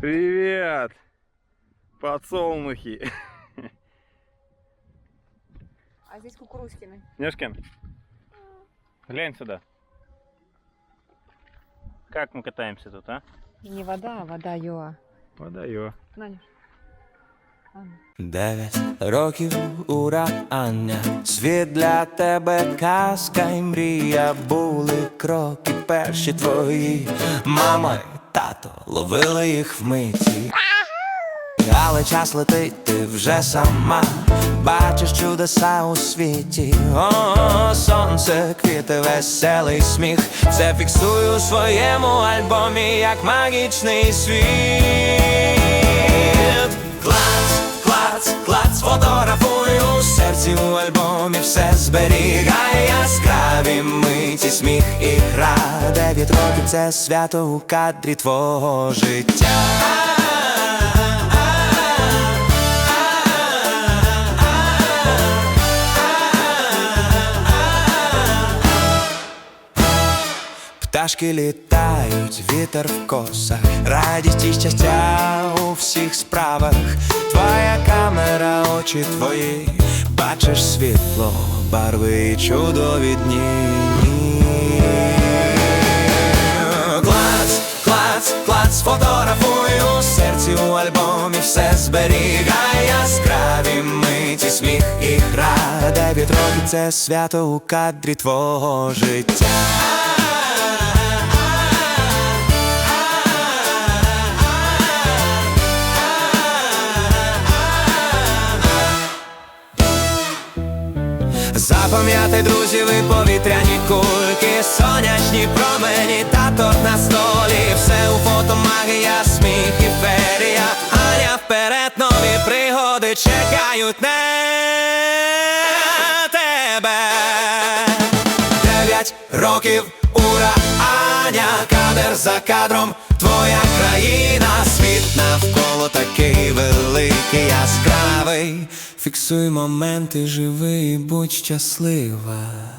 Привет! Подсолнухи. А здесь кукурузкины. Снежкин, глянь сюда. Как мы катаемся тут, а? Не вода, а вода Йоа. Подаю. Нанюш. Ану. Дев'ять років урання, світ для тебе казка й мрія, були кроки перші твої. Мама й тато ловили їх вмиті. Але час летить, ти вже сама бачиш чудеса у світі. О, сонце, квіти, веселий сміх. Все фіксую у своєму альбомі, як магічний світ. Фотографую у серці у альбомі все зберігає яскраві миті, сміх і гра. Дев'ять років це свято у кадрі твого життя. Пташки літають, вітер в косах, радість і щастя у всіх справах. Твоя очі твої, бачиш світло, барви і чудові дні. Клац, клац, клац, фотографую у серці у альбомі все зберігає яскраві миті, сміх і гра. Років це свято у кадрі твого життя. Запам'ятай, друзі, ви повітряні кульки, сонячні промені та на столі. Все у фото магія, сміх і ферія. Аня вперед, нові пригоди чекають на тебе. Дев'ять років ура, Аня, кадр за кадром, твоя країна, світ навколо такий. Фіксуй моменти, живи і будь щаслива.